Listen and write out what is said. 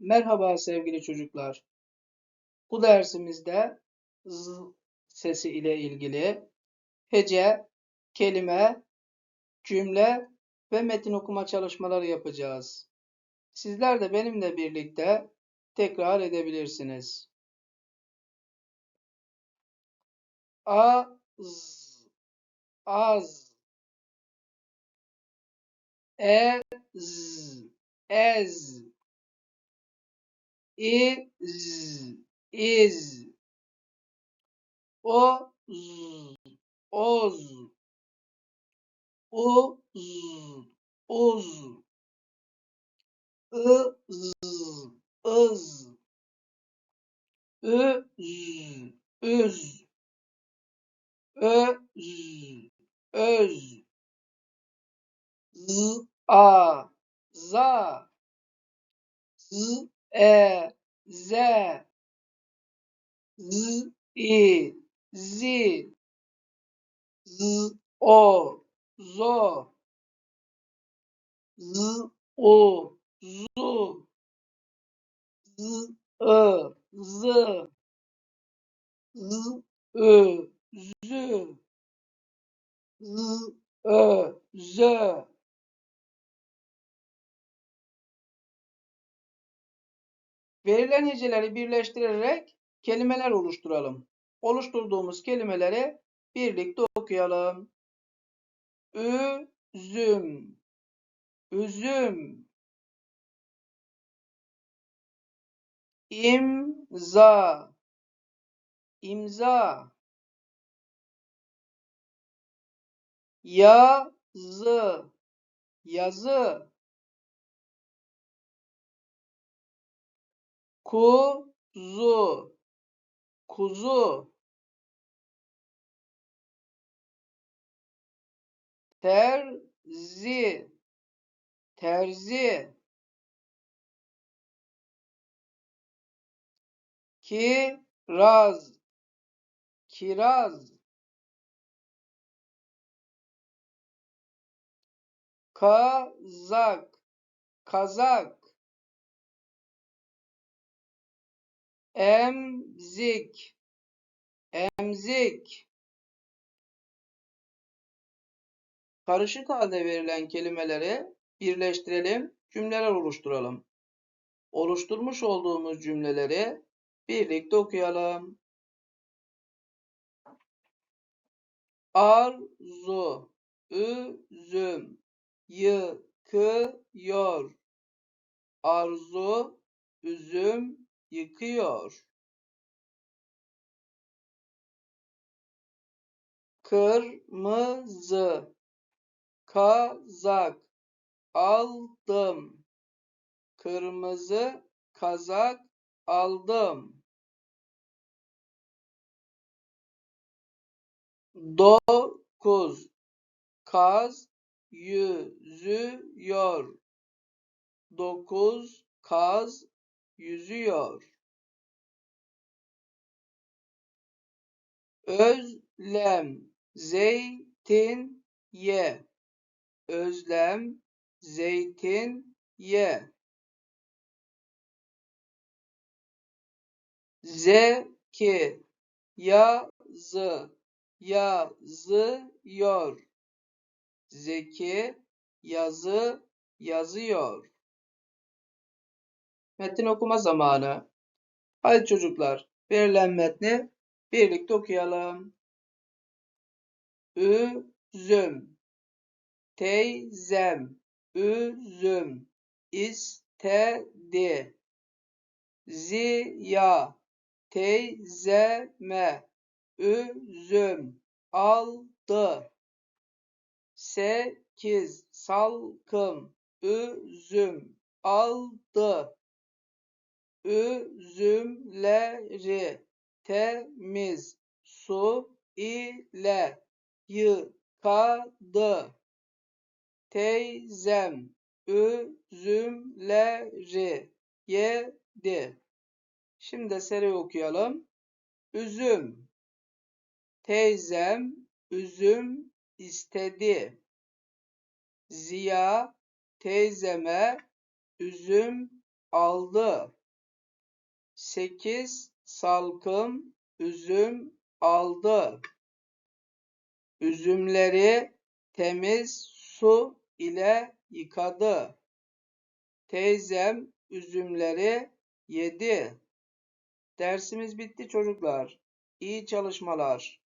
Merhaba sevgili çocuklar. Bu dersimizde z sesi ile ilgili hece, kelime, cümle ve metin okuma çalışmaları yapacağız. Sizler de benimle birlikte tekrar edebilirsiniz. Az, az, ez, ez, iz, iz, oz, oz, uz, uz, ız, öz, üz, öz, öz, z, a, za, z, e, ze, z, i, zi, z, o, zo, z, o, zu, z, ı, zı, z, ı, zü, z, ö, zö. Verilen heceleri birleştirerek kelimeler oluşturalım. Oluşturduğumuz kelimeleri birlikte okuyalım. Üzüm, üzüm, imza, imza, yazı, yazı, kuzu, kuzu, terzi, terzi, kiraz, kiraz, kazak, kazak, emzik, emzik. Karışık halde verilen kelimeleri birleştirelim, cümleler oluşturalım. Oluşturmuş olduğumuz cümleleri birlikte okuyalım. Arzu, üzüm, yıkıyor. Arzu, üzüm, yıkıyor. Kırmızı, kazak, aldım. Kırmızı kazak aldım. Dokuz, kaz yüzüyor. Dokuz kaz yüzüyor. Özlem zeytin ye. Özlem zeytin ye. Zeki yazı yazıyor. Zeki yazı yazıyor. Metin okuma zamanı. Hadi çocuklar, verilen metni birlikte okuyalım. Üzüm, teyzem, üzüm, istedi. Ziya, teyzeme, üzüm, aldı. Sekiz, salkım, üzüm, aldı. Üzümleri temiz su ile yıkadı. Teyzem üzümleri yedi. Şimdi seri okuyalım. Üzüm. Teyzem üzüm istedi. Ziya teyzeme üzüm aldı. 8 salkım üzüm aldı. Üzümleri temiz su ile yıkadı. Teyzem üzümleri yedi. Dersimiz bitti çocuklar. İyi çalışmalar.